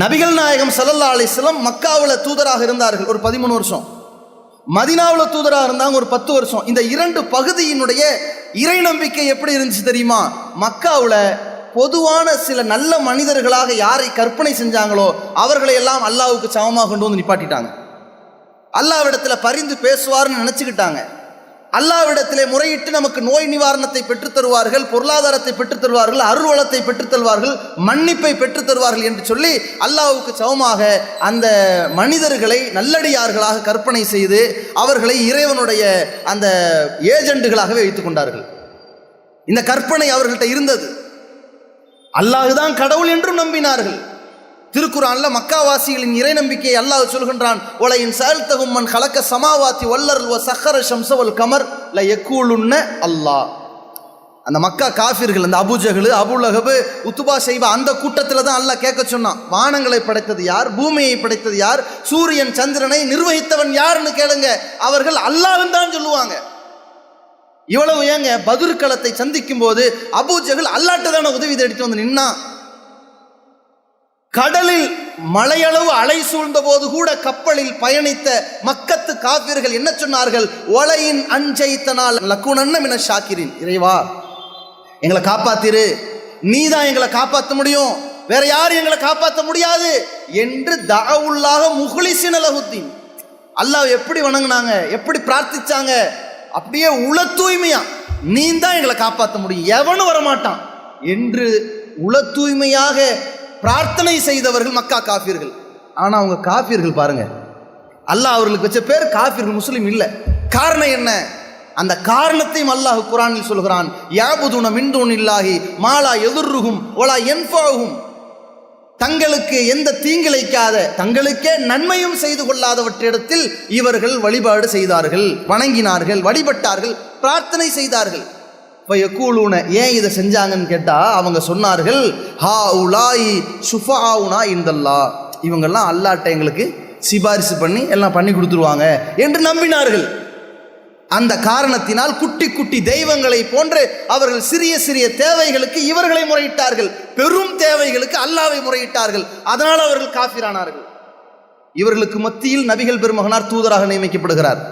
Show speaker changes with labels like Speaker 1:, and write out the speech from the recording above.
Speaker 1: நபிகள் நாயகம் சல்லல்லா அலிஸ்லம் மக்காவில் தூதராக இருந்தார்கள். ஒரு பதிமூணு வருஷம். மதினாவில் தூதராக இருந்தாங்க ஒரு பத்து வருஷம். இந்த இரண்டு பகுதியினுடைய இறை நம்பிக்கை எப்படி இருந்துச்சு தெரியுமா? மக்காவில் பொதுவான சில நல்ல மனிதர்களாக யாரை கற்பனை செஞ்சாங்களோ அவர்களை எல்லாம் அல்லாவுக்கு சமமாக கொண்டு வந்து நிப்பாட்டிட்டாங்க. அல்லாவிடத்தில் பரிந்து பேசுவார்னு நினச்சிக்கிட்டாங்க. அல்லாவிடத்திலே முறையிட்டு நமக்கு நோய் நிவாரணத்தை பெற்றுத் தருவார்கள் பொருளாதாரத்தை பெற்றுத் தருவார்கள் அருள் பெற்றுத் தருவார்கள் மன்னிப்பை பெற்றுத் தருவார்கள் என்று சொல்லி அல்லாவுக்கு சமமாக அந்த மனிதர்களை நல்லடியார்களாக கற்பனை செய்து அவர்களை இறைவனுடைய அந்த ஏஜெண்டுகளாகவே வைத்துக் கொண்டார்கள். இந்த கற்பனை அவர்கள்ட்ட இருந்தது. அல்லாஹுதான் கடவுள் என்றும் நம்பினார்கள். திருக்குறான்ல மக்காவாசிகளின் இறை நம்பிக்கையை அல்லாஹ் சொல்கின்றான் உலகின் செயல்தகும் கலக்க சமாவாத்தி வல்லர் சஹர ஷம்சவல் கமர் ல எக்கூலுன்ன அல்லாஹ். அந்த மக்கா காஃபிர்கள் அந்த அபுஜகலு அபுலகபு உத்துபா செய்வா அந்த கூட்டத்தில் தான் அல்லாஹ் கேட்க சொன்னான் வானங்களை படைத்தது யார்? பூமியை படைத்தது யார்? சூரியன் சந்திரனை நிர்வகித்தவன் யாருன்னு கேளுங்க அவர்கள் அல்லாஹன் தான் சொல்லுவாங்க. இவ்வளவு ஏங்க? பதிர்களத்தை சந்திக்கும் போது அபுஜகல் அல்லாட்ட தானே உதவி தேடிட்டு வந்து நின்னான். கடலில் மலையளவு அலை சூழ்ந்த போது கூட கப்பலில் பயணித்த மக்கத்து காப்பீர்கள் என்ன சொன்னார்கள்? ஒலையின் அஞ்சைத்தனால் லக்குனன்ன என ஷாக்கிரின். இறைவா எங்களை காப்பாத்திரு. நீ தான் எங்களை காப்பாற்ற முடியும். வேற யாரும் எங்களை காப்பாற்ற முடியாது. என்று தகவுள்ளாக முகுலிசின் அலகுத்தீன் அல்லாஹ் எப்படி வணங்கினாங்க? எப்படி பிரார்த்திச்சாங்க? அப்படியே உள தூய்மையா. நீ தான் எங்களை காப்பாற்ற முடியும். எவனும் வரமாட்டான். என்று உள தூய்மையாக பிரார்த்தனை செய்தவர்கள் மக்கா காஃபியர்கள் ஆனால் அவங்க காஃபியர்கள் பாருங்க. அல்லாஹ் அவர்களுக்கு வச்ச பேர் காஃபியர்கள் முஸ்லீம் இல்லை. காரணம் என்ன? அந்த காரணத்தையும் அல்லாஹ் குரானில் சொல்கிறான் யாபுதுன மின்தூன் இல்லாஹி மாலா எதிர்ருகும் ஒலா என்ஃபாகும் தங்களுக்கு எந்த தீங்கிழைக்காத தங்களுக்கே நன்மையும் செய்து கொள்ளாதவற்றிடத்தில் இவர்கள் வழிபாடு செய்தார்கள் வணங்கினார்கள் வழிபட்டார்கள் பிரார்த்தனை செய்தார்கள். இப்போ ஏன் இதை செஞ்சாங்கன்னு கேட்டால் அவங்க சொன்னார்கள் ஹா உலாய் சுஃபாவுனா இந்தல்லா இவங்கெல்லாம் அல்லாட்ட எங்களுக்கு சிபாரிசு பண்ணி எல்லாம் பண்ணி கொடுத்துருவாங்க என்று நம்பினார்கள். அந்த காரணத்தினால் குட்டி குட்டி தெய்வங்களை போன்று அவர்கள் சிறிய சிறிய தேவைகளுக்கு இவர்களை முறையிட்டார்கள். பெரும் தேவைகளுக்கு அல்லாவை முறையிட்டார்கள். அதனால் அவர்கள் காஃபிரானார்கள். இவர்களுக்கு மத்தியில் நபிகள் பெருமகனார் தூதராக நியமிக்கப்படுகிறார்.